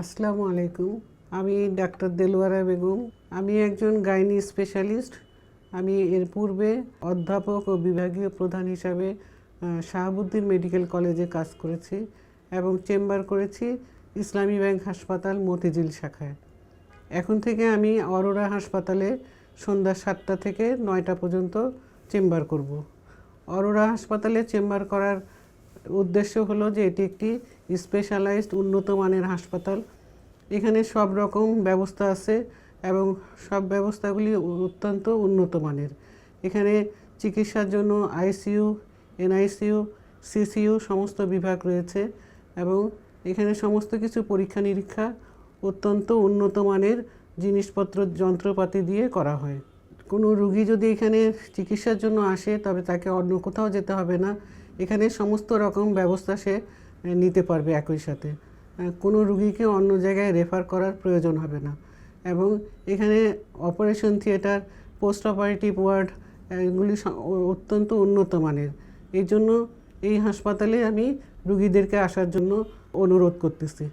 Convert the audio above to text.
আসসালামু আলাইকুম। আমি ডাক্তার দেলোয়ারা বেগম। আমি একজন গাইনি স্পেশালিস্ট। আমি এর পূর্বে অধ্যাপক ও বিভাগীয় প্রধান হিসাবে শাহাবুদ্দিন মেডিকেল কলেজে কাজ করেছি এবং চেম্বার করেছি ইসলামী ব্যাংক হাসপাতাল মতিঝিল শাখায়। এখন থেকে আমি অরোরা হাসপাতালে সন্ধ্যা সাতটা থেকে নয়টা পর্যন্ত চেম্বার করব। অরোরা হাসপাতালে চেম্বার করার উদ্দেশ্য হলো যে এটি একটি স্পেশালাইজড উন্নত মানের হাসপাতাল। এখানে সব রকম ব্যবস্থা আছে এবং সব ব্যবস্থাগুলি অত্যন্ত উন্নত মানের। এখানে চিকিৎসার জন্য আইসিইউ এনআইসিইউ সিসিইউ সমস্ত বিভাগ রয়েছে এবং এখানে সমস্ত কিছু পরীক্ষা নিরীক্ষা অত্যন্ত উন্নত মানের জিনিসপত্র, যন্ত্রপাতি দিয়ে করা হয়। কোনো রুগী যদি এখানে চিকিৎসার জন্য আসে তবে তাকে অন্য কোথাও যেতে হবে না। এখানে সমস্ত রকম ব্যবস্থা সে নিতে পারবে একই সাথে। কোনো রুগীকে অন্য জায়গায় রেফার করার প্রয়োজন হবে না। এবং এখানে operation theatre post operative ward এগুলি অত্যন্ত উন্নত মানের। এই জন্য এই হাসপাতালে আমি রুগীদেরকে আসার জন্য অনুরোধ করতেছি।